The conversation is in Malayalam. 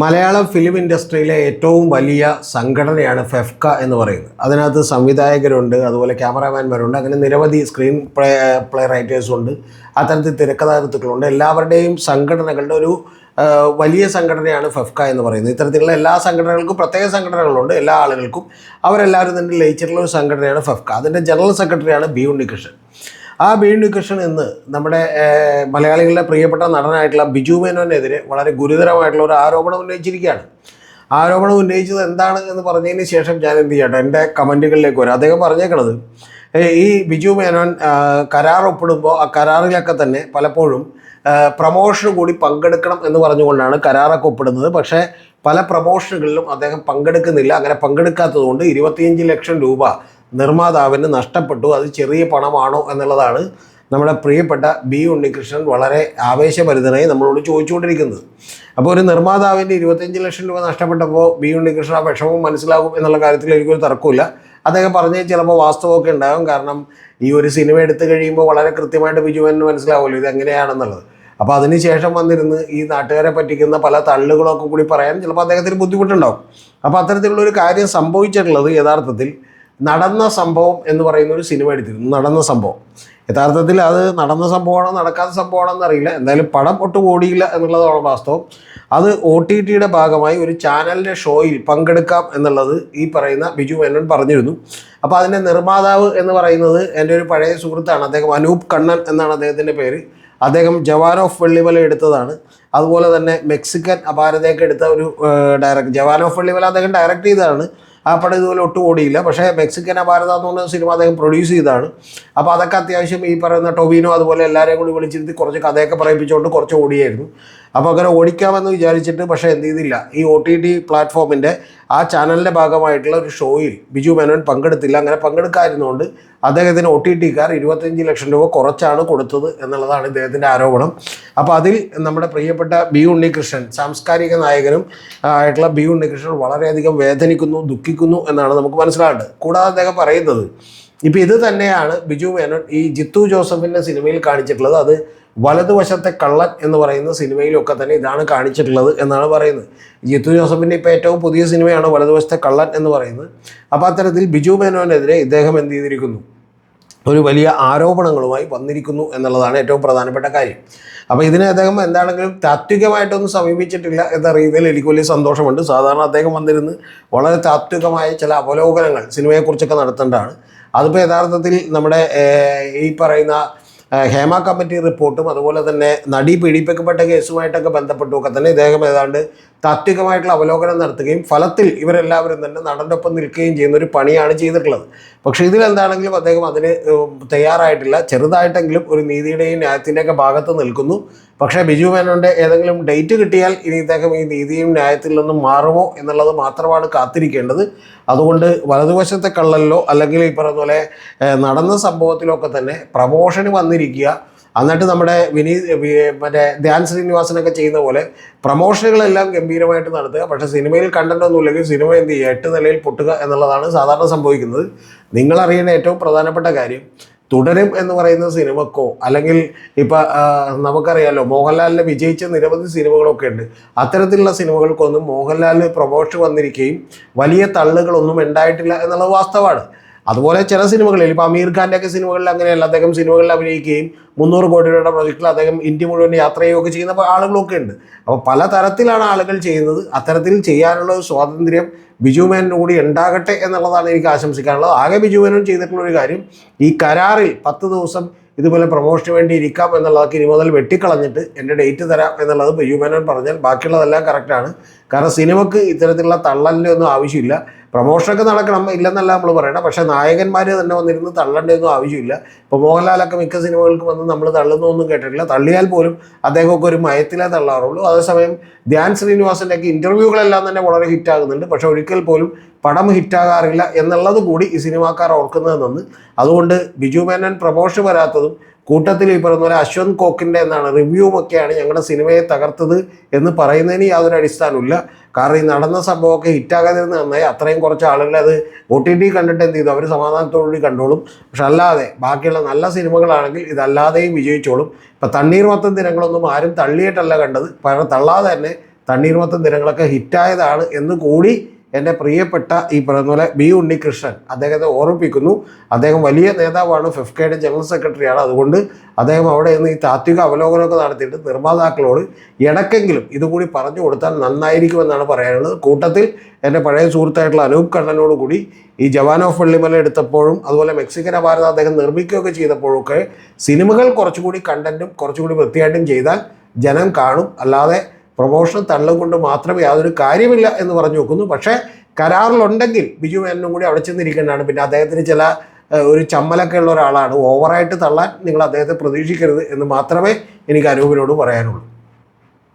മലയാളം ഫിലിം ഇൻഡസ്ട്രിയിലെ ഏറ്റവും വലിയ സംഘടനയാണ് ഫെഫ്ക എന്ന് പറയുന്നത്. അതിനകത്ത് സംവിധായകരുണ്ട് അതുപോലെ ക്യാമറാമാൻമാരുണ്ട് അങ്ങനെ നിരവധി സ്ക്രീൻ പ്ലേ പ്ലേ റൈറ്റേഴ്സും ഉണ്ട്. അത്തരത്തിൽ തിരക്കഥാകൃത്തുക്കളുണ്ട്. എല്ലാവരുടെയും സംഘടനകളുടെ ഒരു വലിയ സംഘടനയാണ് ഫെഫ്ക എന്ന് പറയുന്നത്. ഇത്തരത്തിലുള്ള എല്ലാ സംഘടനകൾക്കും പ്രത്യേക സംഘടനകളുണ്ട്. എല്ലാ ആളുകൾക്കും അവരെല്ലാവരും തന്നെ ലയിച്ചിട്ടുള്ള ഒരു സംഘടനയാണ് ഫെഫ്ക അതിന്റെ ജനറൽ സെക്രട്ടറിയാണ് ബി ഉണ്ണികൃഷ്ണൻ. ആ ബി ഉണ്ണികൃഷ്ണൻ ഇന്ന് നമ്മുടെ മലയാളികളുടെ പ്രിയപ്പെട്ട നടനായിട്ടുള്ള ബിജു മേനോനെതിരെ വളരെ ഗുരുതരമായിട്ടുള്ള ഒരു ആരോപണം ഉന്നയിച്ചിരിക്കുകയാണ്. ആരോപണം ഉന്നയിച്ചത് എന്താണ് എന്ന് പറഞ്ഞതിന് ശേഷം ഞാൻ എന്ത് ചെയ്യട്ടെ എന്റെ കമന്റുകളിലേക്ക് വരും. അദ്ദേഹം പറഞ്ഞേക്കണത് ഈ ബിജു മേനോൻ കരാർ ഒപ്പിടുമ്പോൾ ആ കരാറിലൊക്കെ തന്നെ പലപ്പോഴും പ്രമോഷന് കൂടി പങ്കെടുക്കണം എന്ന് പറഞ്ഞുകൊണ്ടാണ് കരാറൊക്കെ ഒപ്പിടുന്നത്. പക്ഷേ പല പ്രമോഷനുകളിലും അദ്ദേഹം പങ്കെടുക്കുന്നില്ല. അങ്ങനെ പങ്കെടുക്കാത്തതുകൊണ്ട് ഇരുപത്തിയഞ്ച് ലക്ഷം രൂപ നിർമ്മാതാവിന് നഷ്ടപ്പെട്ടു അത് ചെറിയ പണമാണോ എന്നുള്ളതാണ് നമ്മുടെ പ്രിയപ്പെട്ട ബി ഉണ്ണികൃഷ്ണൻ വളരെ ആവേശഭരിതനായി നമ്മളോട് ചോദിച്ചുകൊണ്ടിരിക്കുന്നത്. അപ്പോൾ ഒരു നിർമ്മാതാവിന്റെ ഇരുപത്തഞ്ച് ലക്ഷം രൂപ നഷ്ടപ്പെട്ടപ്പോൾ ബി ഉണ്ണികൃഷ്ണൻ ആ വിഷമം മനസ്സിലാകും എന്നുള്ള കാര്യത്തിൽ എനിക്കൊരു തർക്കമില്ല അദ്ദേഹം പറഞ്ഞു ചിലപ്പോൾ വാസ്തവമൊക്കെ ഉണ്ടാകും. കാരണം ഈ ഒരു സിനിമ എടുത്തു കഴിയുമ്പോൾ വളരെ കൃത്യമായിട്ട് ബിജുവിന് മനസ്സിലാവുമല്ലോ ഇത് എങ്ങനെയാണെന്നുള്ളത്. അപ്പോൾ അതിനുശേഷം വന്നിരുന്ന് ഈ നാട്ടുകാരെ പറ്റിക്കുന്ന പല തള്ളുകളൊക്കെ കൂടി പറയാൻ ചിലപ്പോൾ അദ്ദേഹത്തിന് ബുദ്ധിമുട്ടുണ്ടാകും. അപ്പോൾ അത്തരത്തിലുള്ള ഒരു കാര്യം സംഭവിച്ചിട്ടുള്ളത് യഥാർത്ഥത്തിൽ നടന്ന സംഭവം എന്ന് പറയുന്ന ഒരു സിനിമ എടുത്തിരുന്നു. നടന്ന സംഭവം. യഥാർത്ഥത്തിൽ അത് നടന്ന സംഭവമാണോ നടക്കാത്ത സംഭവമാണോ എന്നറിയില്ല. എന്തായാലും പടം ഒട്ടും ഓടിയില്ല എന്നുള്ളതാണ് വാസ്തവം. അത് ഒ ടി ടിയുടെ ഭാഗമായി ഒരു ചാനലിന്റെ ഷോയിൽ പങ്കെടുക്കാം എന്നുള്ളത് ഈ പറയുന്ന ബിജു മേനോൻ പറഞ്ഞിരുന്നു. അപ്പോൾ അതിന്റെ നിർമ്മാതാവ് എന്ന് പറയുന്നത് എന്റെ ഒരു പഴയ സുഹൃത്താണ്. അദ്ദേഹം അനൂപ് കണ്ണൻ എന്നാണ് അദ്ദേഹത്തിന്റെ പേര്. അദ്ദേഹം ജവാൻ ഓഫ് വെള്ളിമല എടുത്തതാണ്. അതുപോലെ തന്നെ മെക്സിക്കൻ അപാരതയൊക്കെ എടുത്ത ഒരു ഡയറക്ട് ജവാൻ ഓഫ് വെള്ളിമല അദ്ദേഹം ഡയറക്റ്റ് ചെയ്തതാണ്. ആ പടം ഇതുപോലെ ഒട്ടും ഓടിയില്ല പക്ഷേ മെക്സിക്കൻ അപാരത എന്ന് പറഞ്ഞ സിനിമ അദ്ദേഹം പ്രൊഡ്യൂസ് ചെയ്തതാണ് അപ്പോൾ അതൊക്കെ അത്യാവശ്യം ഈ പറയുന്ന ടൊവിനോ അതുപോലെ എല്ലാവരെയും കൂടി വിളിച്ചിരുത്തി കുറച്ച് കഥയൊക്കെ പറയിപ്പിച്ചുകൊണ്ട് കുറച്ച് ഓടിയായിരുന്നു. അപ്പോൾ അങ്ങനെ ഓടിക്കാമെന്ന് വിചാരിച്ചിട്ട് പക്ഷേ എന്ത് ചെയ്തില്ല. ഈ ഒ ടി ടി പ്ലാറ്റ്ഫോമിന്റെ ആ ചാനലിന്റെ ഭാഗമായിട്ടുള്ള ഒരു ഷോയിൽ ബിജു മേനോൻ പങ്കെടുത്തില്ല. അങ്ങനെ പങ്കെടുക്കാതിരുന്നുകൊണ്ട് അദ്ദേഹത്തിന് ഒ ടി ടിക്കാർ ഇരുപത്തഞ്ച് ലക്ഷം രൂപ കുറച്ചാണ് കൊടുത്തത് എന്നുള്ളതാണ് ഇദ്ദേഹത്തിന്റെ ആരോപണം. അപ്പോൾ അതിൽ നമ്മുടെ പ്രിയപ്പെട്ട ബി ഉണ്ണികൃഷ്ണൻ സാംസ്കാരിക നായകനും ആയിട്ടുള്ള ബി ഉണ്ണികൃഷ്ണൻ വളരെയധികം വേദനിക്കുന്നു ദുഃഖിക്കുന്നു എന്നാണ് നമുക്ക് മനസ്സിലാകേണ്ടത്. കൂടാതെ അദ്ദേഹം പറയുന്നത് ഇപ്പം ഇത് തന്നെയാണ് ബിജു മേനോൻ ഈ ജിത്തു ജോസഫിന്റെ സിനിമയിൽ കാണിച്ചിട്ടുള്ളത്. അത് വലതുവശത്തെ കള്ളൻ എന്ന് പറയുന്ന സിനിമയിലൊക്കെ തന്നെ ഇതാണ് കാണിച്ചിട്ടുള്ളത് എന്നാണ് പറയുന്നത്. ജിത്തു ജോസഫിന്റെ ഇപ്പോൾ ഏറ്റവും പുതിയ സിനിമയാണ് വലതുവശത്തെ കള്ളൻ എന്ന് പറയുന്നത്. അപ്പോൾ അത്തരത്തിൽ ബിജു മേനോനെതിരെ ഇദ്ദേഹം എന്ത് ചെയ്തിരിക്കുന്നു? ഒരു വലിയ ആരോപണങ്ങളുമായി വന്നിരിക്കുന്നു എന്നുള്ളതാണ് ഏറ്റവും പ്രധാനപ്പെട്ട കാര്യം. അപ്പോൾ ഇതിനെ അദ്ദേഹം എന്താണെങ്കിലും താത്വികമായിട്ടൊന്നും സമീപിച്ചിട്ടില്ല എന്നറിയുന്നതിൽ എനിക്ക് വലിയ സന്തോഷമുണ്ട്. സാധാരണ അദ്ദേഹം വന്നിരുന്ന് വളരെ താത്വികമായ ചില അവലോകനങ്ങൾ സിനിമയെക്കുറിച്ചൊക്കെ നടത്തേണ്ടതാണ്. അതിപ്പോൾ യഥാർത്ഥത്തിൽ നമ്മുടെ ഈ പറയുന്ന ഹേമ കമ്മിറ്റി റിപ്പോർട്ടും അതുപോലെ തന്നെ നടി പീഡിപ്പിക്കപ്പെട്ട കേസുമായിട്ടൊക്കെ ബന്ധപ്പെട്ടുമൊക്കെ തന്നെ ഇദ്ദേഹം ഏതാണ്ട് താത്വികമായിട്ടുള്ള അവലോകനം നടത്തുകയും ഫലത്തിൽ ഇവരെല്ലാവരും തന്നെ നടനൊപ്പം നിൽക്കുകയും ചെയ്യുന്ന ഒരു പണിയാണ് ചെയ്തിട്ടുള്ളത്. പക്ഷേ ഇതിലെന്താണെങ്കിലും അദ്ദേഹം അതിന് തയ്യാറായിട്ടില്ല. ചെറുതായിട്ടെങ്കിലും ഒരു നീതിയുടെയും ന്യായത്തിന്റെയൊക്കെ ഭാഗത്ത് നിൽക്കുന്നു. പക്ഷേ ബിജു മേനോന്റെ ഏതെങ്കിലും ഡേറ്റ് കിട്ടിയാൽ ഇനി ഇദ്ദേഹം ഈ നീതിയും ന്യായത്തിൽ നിന്നും മാറുമോ എന്നുള്ളത് മാത്രമാണ് കാത്തിരിക്കേണ്ടത്. അതുകൊണ്ട് വലതുവശത്തെ കള്ളലിലോ അല്ലെങ്കിൽ ഈ പറഞ്ഞ പോലെ നടന്ന നടന്ന സംഭവത്തിലൊക്കെ തന്നെ പ്രമോഷന് വന്നിരിക്കുക എന്നിട്ട് നമ്മുടെ വിനീത് മറ്റേ ധ്യാൻ ശ്രീനിവാസനൊക്കെ ചെയ്യുന്ന പോലെ പ്രൊമോഷനുകളെല്ലാം ഗംഭീരമായിട്ട് നടത്തുക. പക്ഷേ സിനിമയിൽ കണ്ടന്റ് സിനിമ എന്ത് ചെയ്യുക? എട്ട് നിലയിൽ പൊട്ടുക എന്നുള്ളതാണ് സാധാരണ സംഭവിക്കുന്നത്. നിങ്ങളറിയുന്ന ഏറ്റവും പ്രധാനപ്പെട്ട കാര്യം തുടരും എന്ന് പറയുന്ന സിനിമക്കോ അല്ലെങ്കിൽ ഇപ്പം നമുക്കറിയാലോ മോഹൻലാലിനെ വിജയിച്ച നിരവധി സിനിമകളൊക്കെ ഉണ്ട്. അത്തരത്തിലുള്ള സിനിമകൾക്കൊന്നും മോഹൻലാലിന് പ്രൊമോഷൻ വന്നിരിക്കുകയും വലിയ തള്ളുകളൊന്നും ഉണ്ടായിട്ടില്ല എന്നുള്ളത് വാസ്തവമാണ്. അതുപോലെ ചില സിനിമകളിൽ ഇപ്പോൾ അമീർ ഖാന്റെ ഒക്കെ സിനിമകളിൽ അങ്ങനെയല്ല അദ്ദേഹം സിനിമകളിൽ അഭിനയിക്കുകയും മുന്നൂറ് കോടി രൂപയുടെ പ്രൊജക്റ്റിൽ അദ്ദേഹം ഇന്ത്യ മുഴുവൻ യാത്ര ചെയ്യുകയൊക്കെ ചെയ്യുന്ന ആളുകളൊക്കെ ഉണ്ട്. അപ്പോൾ പല തരത്തിലാണ് ആളുകൾ ചെയ്യുന്നത്. അത്തരത്തിൽ ചെയ്യാനുള്ള സ്വാതന്ത്ര്യം ബിജു മേനോന് കൂടി ഉണ്ടാകട്ടെ എന്നുള്ളതാണ് എനിക്ക് ആശംസിക്കാനുള്ളത്. ആകെ ബിജു മേനോൻ ചെയ്തിട്ടുള്ള ഒരു കാര്യം ഈ കരാറിൽ പത്ത് ദിവസം ഇതുപോലെ പ്രൊമോഷന് വേണ്ടി ഇരിക്കാം എന്നുള്ളതൊക്കെ ഇനി മുതൽ വെട്ടിക്കളഞ്ഞിട്ട് എന്റെ ഡേറ്റ് തരാം എന്നുള്ളത് ബിജു മേനോൻ പറഞ്ഞാൽ ബാക്കിയുള്ളതെല്ലാം കറക്റ്റാണ് കാരണം സിനിമക്ക് ഇത്തരത്തിലുള്ള തള്ളലിന്റെ ഒന്നും ആവശ്യമില്ല. പ്രൊമോഷനൊക്കെ നടക്കണം ഇല്ലെന്നല്ല നമ്മൾ പറയണം. പക്ഷേ നായകന്മാർ തന്നെ വന്നിരുന്ന് തള്ളേണ്ടതൊന്നും ആവശ്യമില്ല. ഇപ്പോൾ മോഹൻലാലൊക്കെ മിക്ക സിനിമകൾക്ക് വന്ന് നമ്മൾ തള്ളുന്നൊന്നും കേട്ടിട്ടില്ല. തള്ളിയാൽ പോലും അദ്ദേഹമൊക്കെ ഒരു മയത്തിലേ തള്ളാറുള്ളൂ. അതേസമയം ധ്യാൻ ശ്രീനിവാസന്റെയൊക്കെ ഇന്റർവ്യൂകളെല്ലാം തന്നെ വളരെ ഹിറ്റാകുന്നുണ്ട് പക്ഷേ ഒരിക്കൽ പോലും പടം ഹിറ്റാകാറില്ല എന്നുള്ളത് കൂടി ഈ സിനിമാക്കാർ ഓർക്കുന്നത് നന്ന്. അതുകൊണ്ട് ബിജു മേനൻ പ്രമോഷൻ വരാത്തതും കൂട്ടത്തിൽ ഈ പറയുന്ന പോലെ അശ്വന്ത് കോക്കിന്റെ എന്നാണ് റിവ്യൂമൊക്കെയാണ് ഞങ്ങളുടെ സിനിമയെ തകർത്തത് എന്ന് പറയുന്നതിന് യാതൊരു അടിസ്ഥാനമില്ല കാരണം ഈ നടന്ന സംഭവമൊക്കെ ഹിറ്റാകാതിരുന്ന നന്നായി. അത്രയും കുറച്ച് ആളുകൾ അത് ഒ ടി ടി കണ്ടിട്ട് എന്ത് ചെയ്തു? അവർ സമാധാനത്തോടുകൂടി കണ്ടോളും. പക്ഷെ അല്ലാതെ ബാക്കിയുള്ള നല്ല സിനിമകളാണെങ്കിൽ ഇതല്ലാതെയും വിജയിച്ചോളും. ഇപ്പം തണ്ണീർ മൊത്തം ദിനങ്ങളൊന്നും ആരും തള്ളിയിട്ടല്ല കണ്ടത്. പകരം തള്ളാതെ തന്നെ തണ്ണീർമത്തം ദിനങ്ങളൊക്കെ ഹിറ്റായതാണ് എന്ന് കൂടി എന്റെ പ്രിയപ്പെട്ട ഈ പറയുന്ന പോലെ ബി ഉണ്ണികൃഷ്ണൻ അദ്ദേഹത്തെ ഓർമ്മിപ്പിക്കുന്നു. അദ്ദേഹം വലിയ നേതാവാണ്. ഫിഫ്കയുടെ ജനറൽ സെക്രട്ടറിയാണ്. അതുകൊണ്ട് അദ്ദേഹം അവിടെ നിന്ന് ഈ താത്വിക അവലോകനമൊക്കെ നടത്തിയിട്ട് നിർമ്മാതാക്കളോട് ഇടയ്ക്കെങ്കിലും ഇതുകൂടി പറഞ്ഞു കൊടുത്താൽ നന്നായിരിക്കുമെന്നാണ് പറയാനുള്ളത്. കൂട്ടത്തിൽ എന്റെ പഴയ സുഹൃത്തായിട്ടുള്ള അനൂപ് കണ്ണനോട് കൂടി ഈ ജവാൻ ഓഫ് വള്ളിമല എടുത്തപ്പോഴും അതുപോലെ മെക്സിക്കൻ അപാരത അദ്ദേഹം നിർമ്മിക്കുകയൊക്കെ ചെയ്തപ്പോഴൊക്കെ സിനിമകൾ കുറച്ചുകൂടി കണ്ടന്റും കുറച്ചുകൂടി വൃത്തിയായിട്ടും ചെയ്താൽ ജനം കാണും. അല്ലാതെ പ്രൊമോഷൻ തള്ളും കൊണ്ട് മാത്രമേ യാതൊരു കാര്യമില്ല എന്ന് പറഞ്ഞു നോക്കുന്നു പക്ഷേ കരാറിലുണ്ടെങ്കിൽ ബിജു മേനനും കൂടി അവിടെ ചെന്നിരിക്കേണ്ടതാണ്. പിന്നെ അദ്ദേഹത്തിന് ചില ഒരു ചമ്മലൊക്കെ ഉള്ള ഒരാളാണ്. ഓവറായിട്ട് തള്ളാൻ നിങ്ങൾ അദ്ദേഹത്തെ പ്രതീക്ഷിക്കരുത് എന്ന് മാത്രമേ എനിക്ക് അനൂപിനോട് പറയാനുള്ളൂ.